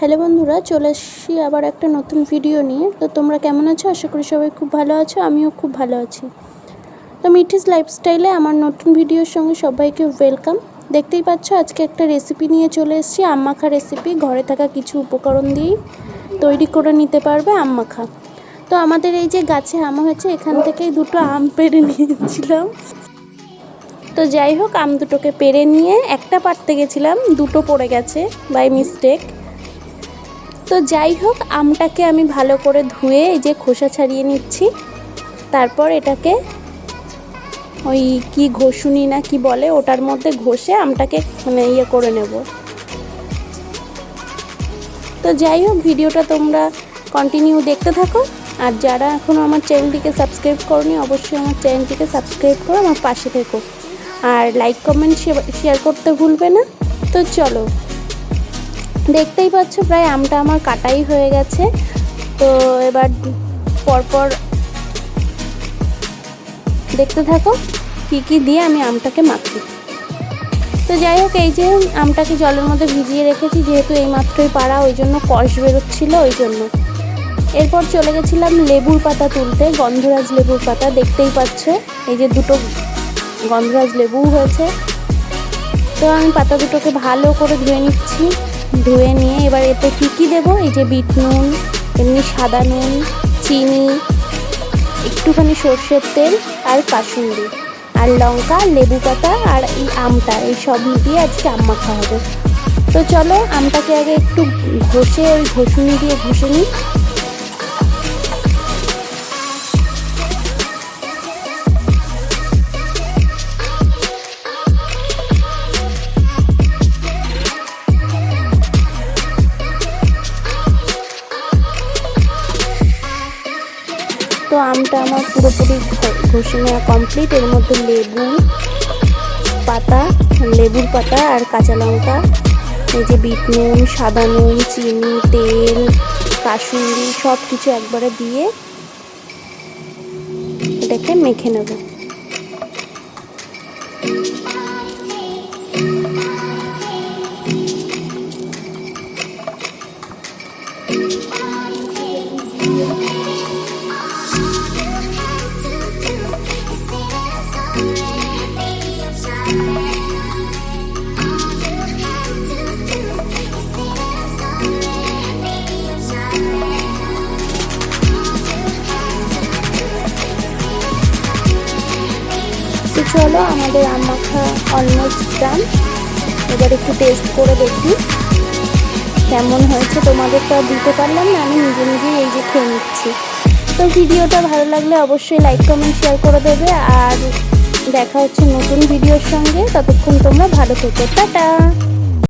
Hello বন্ধুরা, চলে এসেছি আবার একটা নতুন ভিডিও নিয়ে। তো তোমরা কেমন আছো? আশা করি সবাই খুব ভালো আছো, আমিও খুব ভালো আছি। তো মিঠিস লাইফস্টাইলে আমার নতুন ভিডিওর সঙ্গে সবাইকে ওয়েলকাম দেখতেই পাচ্ছ, আজকে একটা রেসিপি নিয়ে চলে এসেছি আম মাখা রেসিপি ঘরে থাকা কিছু উপকরণ দিয়েই তৈরি করে নিতে পারবে আম মাখা তো আমাদের এই যে গাছে আম হয়েছে, এখান থেকেই দুটো আম পেড়ে নিয়েছিলাম। তো যাই হোক, আম দুটোকে পেরে নিয়ে একটা পারতে গেছিলাম, দুটো পড়ে গেছে বাই মিস্টেক তো যাই হোক, আমটাকে আমি ভালো করে ধুয়ে এই যে খোসা ছাড়িয়ে নিচ্ছি। তারপর এটাকে ওই কি ঘষুনি না কি বলে, ওটার মধ্যে ঘষে আমটাকে মানে ইয়ে করে নেব। তো যাই হোক, ভিডিওটা তোমরা কন্টিনিউ দেখতে থাকো। আর যারা এখনও আমার চ্যানেলটিকে সাবস্ক্রাইব করনি, অবশ্যই আমার চ্যানেলটিকে সাবস্ক্রাইব করো, আমার পাশে থেকো। আর লাইক কমেন্ট শেয়ার করতে ভুলবে না। তো চলো। দেখতেই পাচ্ছ, প্রায় আমটা আমার কাটাই হয়ে গেছে। তো এবার পরপর দেখতে থাকো, কী কী দিয়ে আমি আমটাকে মাখি তো যাই হোক, এই যে আমটাকে জলের মধ্যে ভিজিয়ে রেখেছি, যেহেতু এই মাত্রই পাড়া, ওই জন্য কষ বেরোচ্ছিল, ওই জন্য। এরপর চলে গেছিলাম লেবুর পাতা তুলতে, গন্ধরাজ লেবুর পাতা, দেখতেই পাচ্ছ, এই যে দুটো গন্ধরাজ লেবু হয়েছে। তো আমি পাতা দুটোকে ভালো করে ধুয়ে নিচ্ছি। ধুয়ে নিয়ে এবার এতে কী কী দেবো? এই যে বিট নুন, এমনি সাদা নুন, চিনি, একটুখানি সর্ষের তেল আর কাসুন্দি আর লঙ্কা, লেবু পাতা আর এই আমটা, এই সব মিলিয়ে আজকে আম মাখা হবে। তো চলো আমটাকে আগে একটু ঘষে, ওই ঘষুনি দিয়ে ঘষে নিই। আমটা আমার পুরোপুরি ঘষে নেওয়া কমপ্লিট এর মধ্যে লেবু পাতা, লেবুর পাতা আর কাঁচা লঙ্কা, এই যে বিট নুন, সাদা নুন, চিনি, তেল কাসুন্দি সব কিছু একবারে দিয়ে এটাকে মেখে নেব। তো চলো আমাদের আম মাখা অলমোস্ট ডান এবার একটু টেস্ট করে দেখি কেমন হয়েছে। তোমাদের তো দিতে পারলাম না, আমি নিজে নিজেই এই যে খেয়ে নিচ্ছি। তো ভিডিওটা ভালো লাগলে অবশ্যই লাইক কমেন্ট শেয়ার করে দেবে। আর দেখা হচ্ছে নতুন ভিডিওর সঙ্গে। ততক্ষণ তোমরা ভালো থেকো। টাটা!